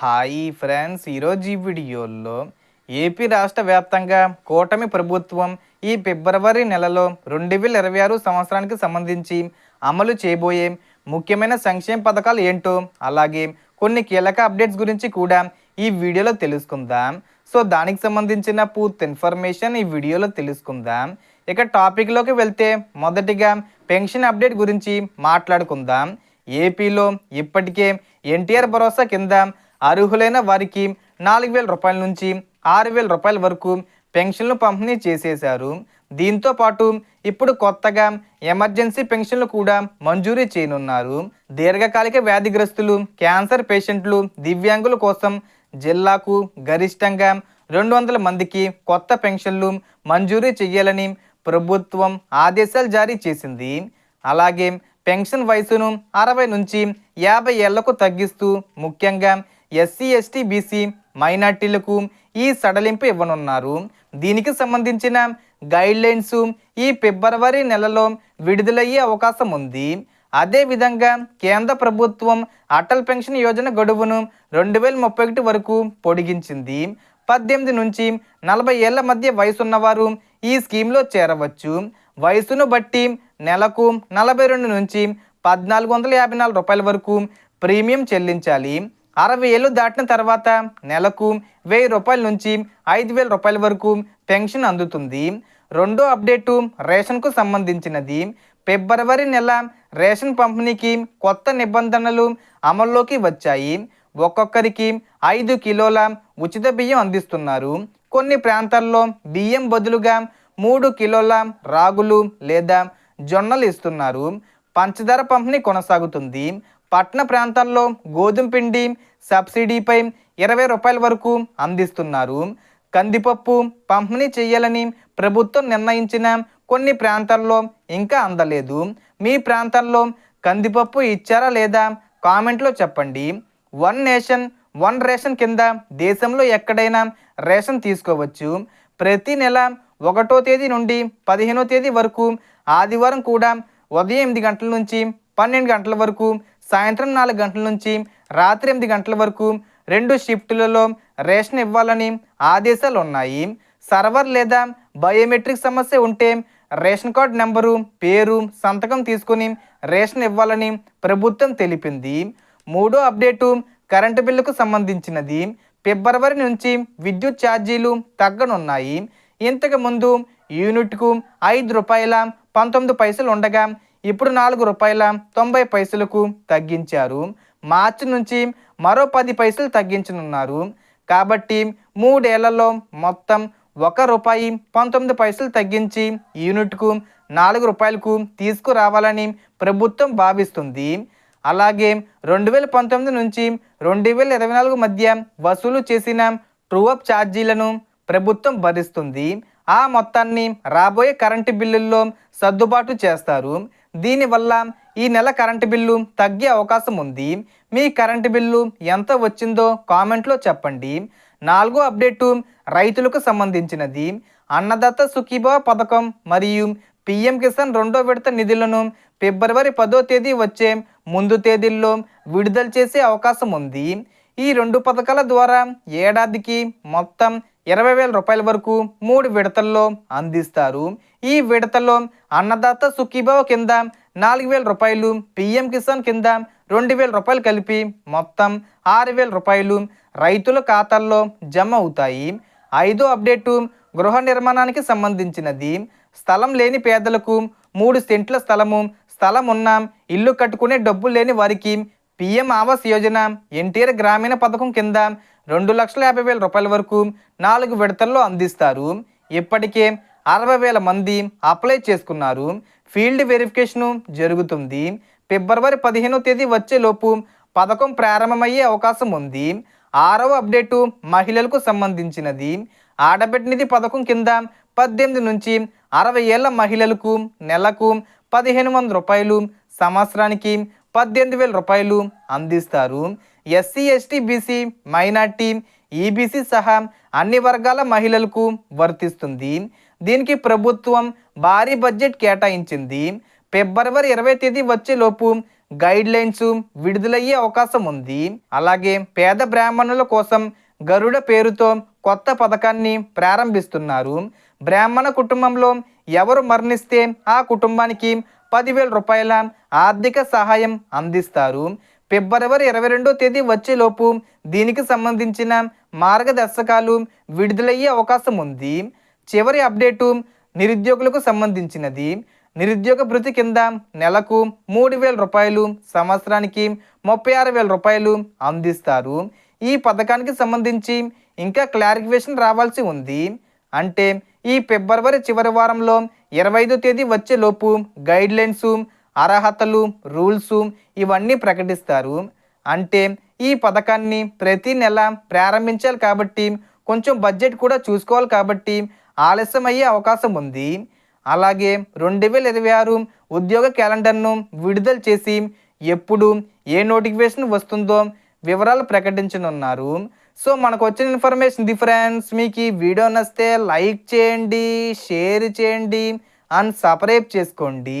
Hi friends. ఈరోజు ఈ వీడియోలో ఏపీ రాష్ట్ర వ్యాప్తంగా కూటమి ప్రభుత్వం ఈ ఫిబ్రవరి నెలలో రెండు వేల ఇరవై ఆరు సంవత్సరానికి సంబంధించి అమలు చేయబోయే ముఖ్యమైన సంక్షేమ పథకాలు ఏంటో అలాగే కొన్ని కీలక అప్డేట్స్ గురించి కూడా ఈ వీడియోలో తెలుసుకుందాం. సో దానికి సంబంధించిన పూర్తి ఇన్ఫర్మేషన్ ఈ వీడియోలో తెలుసుకుందాం. ఇక టాపిక్లోకి వెళ్తే మొదటిగా పెన్షన్ అప్డేట్ గురించి మాట్లాడుకుందాం. ఏపీలో ఇప్పటికే ఎన్టీఆర్ భరోసా కింద అర్హులైన వారికి నాలుగు వేల రూపాయల నుంచి ఆరు వేల రూపాయల వరకు పెన్షన్లు పంపిణీ చేసేశారు. దీంతో పాటు ఇప్పుడు కొత్తగా ఎమర్జెన్సీ పెన్షన్లు కూడా మంజూరీ చేయనున్నారు. దీర్ఘకాలిక వ్యాధిగ్రస్తులు క్యాన్సర్ పేషెంట్లు దివ్యాంగుల కోసం జిల్లాకు గరిష్టంగా రెండు వందల మందికి కొత్త పెన్షన్లు మంజూరీ చేయాలని ప్రభుత్వం ఆదేశాలు జారీ చేసింది. అలాగే పెన్షన్ వయసును అరవై నుంచి యాభై ఏళ్ళకు తగ్గిస్తూ ముఖ్యంగా ఎస్సీ ఎస్టీ బీసీ మైనార్టీలకు ఈ సడలింపు ఇవ్వనున్నారు. దీనికి సంబంధించిన గైడ్ లైన్స్ ఈ ఫిబ్రవరి నెలలో విడుదలయ్యే అవకాశం ఉంది. అదేవిధంగా కేంద్ర ప్రభుత్వం అటల్ పెన్షన్ యోజన గడువును రెండు వేల ముప్పై ఒకటి వరకు పొడిగించింది. పద్దెనిమిది నుంచి నలభై ఏళ్ళ మధ్య వయసున్నవారు ఈ స్కీమ్లో చేరవచ్చు. వయసును బట్టి నెలకు నలభై రెండు నుంచి పద్నాలుగు వందల యాభై నాలుగు రూపాయల వరకు ప్రీమియం చెల్లించాలి. అరవై ఏళ్ళు దాటిన తర్వాత నెలకు వెయ్యి రూపాయల నుంచి ఐదు వేల రూపాయల వరకు పెన్షన్ అందుతుంది. రెండో అప్డేటు రేషన్కు సంబంధించినది. ఫిబ్రవరి నెల రేషన్ పంపిణీకి కొత్త నిబంధనలు అమల్లోకి వచ్చాయి. ఒక్కొక్కరికి ఐదు కిలోల ఉచిత బియ్యం అందిస్తున్నారు. కొన్ని ప్రాంతాల్లో బియ్యం బదులుగా మూడు కిలోల రాగులు లేదా జొన్నలు ఇస్తున్నారు. పంచదార పంపిణీ కొనసాగుతుంది. పట్టణ ప్రాంతాల్లో గోధుమ పిండి సబ్సిడీపై ఇరవై రూపాయల వరకు అందిస్తున్నారు. కందిపప్పు పంపిణీ చేయాలని ప్రభుత్వం నిర్ణయించిన కొన్ని ప్రాంతాల్లో ఇంకా అందలేదు. మీ ప్రాంతాల్లో కందిపప్పు ఇచ్చారా లేదా కామెంట్లో చెప్పండి. వన్ నేషన్ వన్ రేషన్ కింద దేశంలో ఎక్కడైనా రేషన్ తీసుకోవచ్చు. ప్రతి నెల ఒకటో తేదీ నుండి పదిహేనో తేదీ వరకు ఆదివారం కూడా ఉదయం ఎనిమిది గంటల నుంచి పన్నెండు గంటల వరకు సాయంత్రం నాలుగు గంటల నుంచి రాత్రి ఎనిమిది గంటల వరకు రెండు షిఫ్టులలో రేషన్ ఇవ్వాలని ఆదేశాలు ఉన్నాయి. సర్వర్ లేదా బయోమెట్రిక్ సమస్య ఉంటే రేషన్ కార్డు నెంబరు పేరు సంతకం తీసుకుని రేషన్ ఇవ్వాలని ప్రభుత్వం తెలిపింది. మూడో అప్డేటు కరెంటు బిల్లుకు సంబంధించినది. ఫిబ్రవరి నుంచి విద్యుత్ ఛార్జీలు తగ్గనున్నాయి. ఇంతకు ముందు యూనిట్కు ఐదు రూపాయల పంతొమ్మిది పైసలు ఉండగా ఇప్పుడు నాలుగు రూపాయల తొంభై పైసలకు తగ్గించారు. మార్చి నుంచి మరో పది పైసలు తగ్గించనున్నారు. కాబట్టి మూడేళ్ళలో మొత్తం ఒక రూపాయి పంతొమ్మిది పైసలు తగ్గించి యూనిట్కు నాలుగు రూపాయలకు తీసుకురావాలని ప్రభుత్వం భావిస్తుంది. అలాగే రెండు వేల పంతొమ్మిది నుంచి రెండు వేల ఇరవై నాలుగు మధ్య వసూలు చేసిన ట్రూ అప్ ఛార్జీలను ప్రభుత్వం భరిస్తుంది. ఆ మొత్తాన్ని రాబోయే కరెంటు బిల్లుల్లో సర్దుబాటు చేస్తారు. దీనివల్ల ఈ నెల కరెంటు బిల్లు తగ్గే అవకాశం ఉంది. మీ కరెంటు బిల్లు ఎంత వచ్చిందో కామెంట్లో చెప్పండి. నాలుగో అప్డేటు రైతులకు సంబంధించినది. అన్నదాత సుఖీభవ పథకం మరియు పిఎం కిసాన్ రెండో విడత నిధులను ఫిబ్రవరి పదో తేదీ వచ్చే ముందు తేదీల్లో విడుదల చేసే అవకాశం ఉంది. ఈ రెండు పథకాల ద్వారా ఏడాదికి మొత్తం ఇరవై వేల రూపాయల వరకు మూడు విడతల్లో అందిస్తారు. ఈ విడతలో అన్నదాత సుఖీభావ కింద నాలుగు వేల రూపాయలు పిఎం కిసాన్ కింద రెండు వేల రూపాయలు కలిపి మొత్తం ఆరు వేల రూపాయలు రైతుల ఖాతాల్లో జమ అవుతాయి. ఐదో అప్డేటు గృహ నిర్మాణానికి సంబంధించినది. స్థలం లేని పేదలకు మూడు సెంట్ల స్థలము స్థలం ఉన్న ఇల్లు కట్టుకునే డబ్బు లేని వారికి పిఎం ఆవాస్ యోజన ఎన్టీఆర్ గ్రామీణ పథకం కింద రెండు లక్షల యాభై వేల రూపాయల వరకు నాలుగు విడతల్లో అందిస్తారు. ఇప్పటికే అరవై వేల మంది అప్లై చేసుకున్నారు. ఫీల్డ్ వెరిఫికేషను జరుగుతుంది. ఫిబ్రవరి పదిహేనో తేదీ వచ్చేలోపు పథకం ప్రారంభమయ్యే అవకాశం ఉంది. ఆరవ అప్డేటు మహిళలకు సంబంధించినది. ఆడబిడ్డ పథకం కింద పద్దెనిమిది నుంచి అరవై ఏళ్ళ మహిళలకు నెలకు పదిహేను వందల రూపాయలు సంవత్సరానికి పద్దెనిమిది వేల రూపాయలు అందిస్తారు. SC ST BC minority EBC సహా అన్ని వర్గాల మహిళలకు వర్తిస్తుంది. దీనికి ప్రభుత్వం భారీ బడ్జెట్ కేటాయించింది. ఫిబ్రవరి ఇరవై తేదీ వచ్చేలోపు గైడ్ లైన్స్ విడుదలయ్యే అవకాశం ఉంది. అలాగే పేద బ్రాహ్మణుల కోసం గరుడ పేరుతో కొత్త పథకాన్ని ప్రారంభిస్తున్నారు. బ్రాహ్మణ కుటుంబంలో ఎవరు మరణిస్తే ఆ కుటుంబానికి పదివేల రూపాయల ఆర్థిక సహాయం అందిస్తారు. ఫిబ్రవరి ఇరవై రెండో తేదీ వచ్చేలోపు దీనికి సంబంధించిన మార్గదర్శకాలు విడుదలయ్యే అవకాశం ఉంది. చివరి అప్డేటు నిరుద్యోగులకు సంబంధించినది. నిరుద్యోగ భృతి కింద నెలకు మూడు వేల రూపాయలు సంవత్సరానికి ముప్పై ఆరు వేల రూపాయలు అందిస్తారు. ఈ పథకానికి సంబంధించి ఇంకా క్లారిఫికేషన్ రావాల్సి ఉంది. అంటే ఈ ఫిబ్రవరి చివరి వారంలో ఇరవై ఐదో తేదీ వచ్చేలోపు గైడ్ లైన్స్ అర్హతలు రూల్స్ ఇవన్నీ ప్రకటిస్తారు. అంటే ఈ పథకాన్ని ప్రతి నెల ప్రారంభించాలి కాబట్టి కొంచెం బడ్జెట్ కూడా చూసుకోవాలి కాబట్టి ఆలస్యం అయ్యే అవకాశం ఉంది. అలాగే రెండు వేల ఇరవై ఆరు ఉద్యోగ క్యాలెండర్ను విడుదల చేసి ఎప్పుడు ఏ నోటిఫికేషన్ వస్తుందో వివరాలు ప్రకటించనున్నారు. సో మనకు వచ్చిన ఇన్ఫర్మేషన్ డిఫరెన్స్ మీకు ఈ వీడియో నచ్చితే లైక్ చేయండి షేర్ చేయండి అండ్ సబ్స్క్రైబ్ చేసుకోండి.